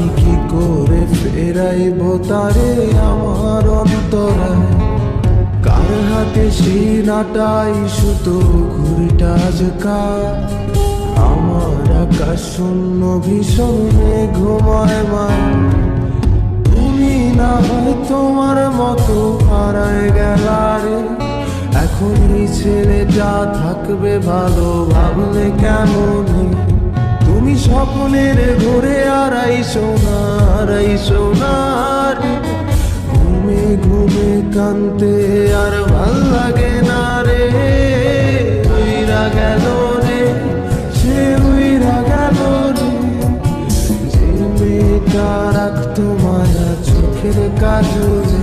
আমি কি করে ফেরাইব তারে আমার অন্তরায় কার হাতে সেই নাটাই সুতো, ঘুরিটা আজকা আমার আকাশ শূন্য ভীষণ ঘুমায় মা। তুমি না হয় তোমার মতো হারায় গেলারে এখন এই ছেলেটা থাকবে ভালো, ভাবলে কেমন? তুমি স্বপ্নের আড়াই সোনার, এই সোনার। ঘুমে ঘুমে কানতে আর ভালো লাগে না রে। উইরা গেল রে, সে উইরা গেল রে। যে মেয়েটা রাখতো মায়া চোখের কাজলে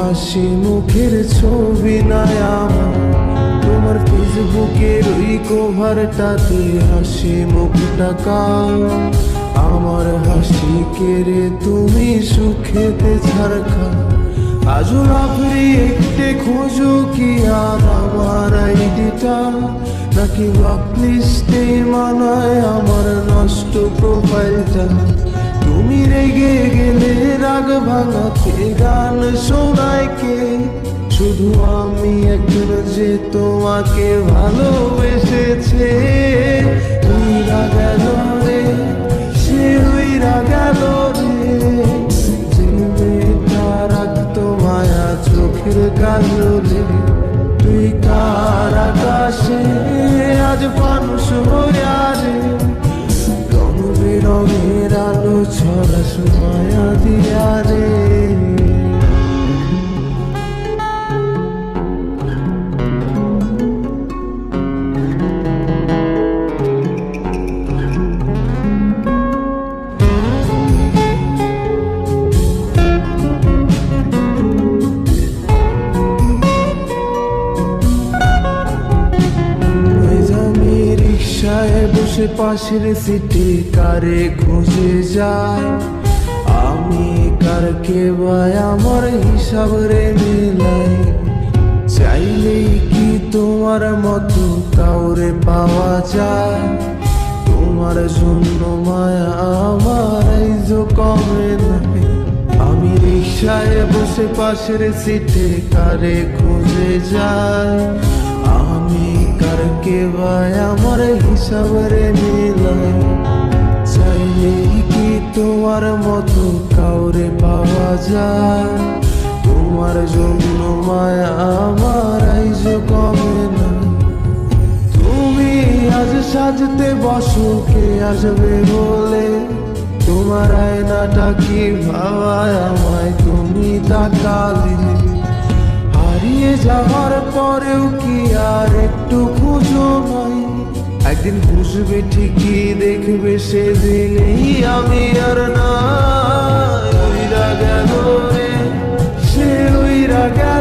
হাসি মুখের ছবি নাই তোমার ফেসবুকের ওই কভারটাতে হাসি মুখ টাকা আমার হাসি কেড়ে তুমি সুখেতে ছাড়খা আজও আপনি একটে খোঁজো কি আর আমার আইডিটা? নাকি ব্লকলিস্টে মানায় আমার নষ্ট প্রোফাইলটা তুমি রেগে গেলে রাগ ভাঙাতে গান শোনায় কে? শুধু আমি একজন যে তোমাকে ভালোবেসেছে। তুই রাগালো রে, সে উইরা গেল মায়া দিয়া রে। বসে পাশের সিটে কারে খুঁজে যায়? কারকে বাই আমার হিসাব রে মেলাই? চাইলেই কি তোমার মতো কাউরে পাওয়া যায়? তোমার জন্য মায়া আমার কমে নাই। আমি রিক্সায় বসে পাশের সিটে কারে খুঁজে যাই আমি কারকে ভাই আমার হিসাব রে মিলাই? চাইলে কি তোমার মতো কাউরে যায় তোমার জন্য মায়া আমার আইজ কমে না তুমি আজ সাজতে বসো, কে আসবে বলে? তোমার আয়নাটা কি ভাবায় আমায়? তুমি তাকালে হারিয়ে যাওয়ার পরেও কি আর একটু খুঁজো নাই? একদিন বুঝবে ঠিকই, দেখবে সেদিনই আমি আর না উইরা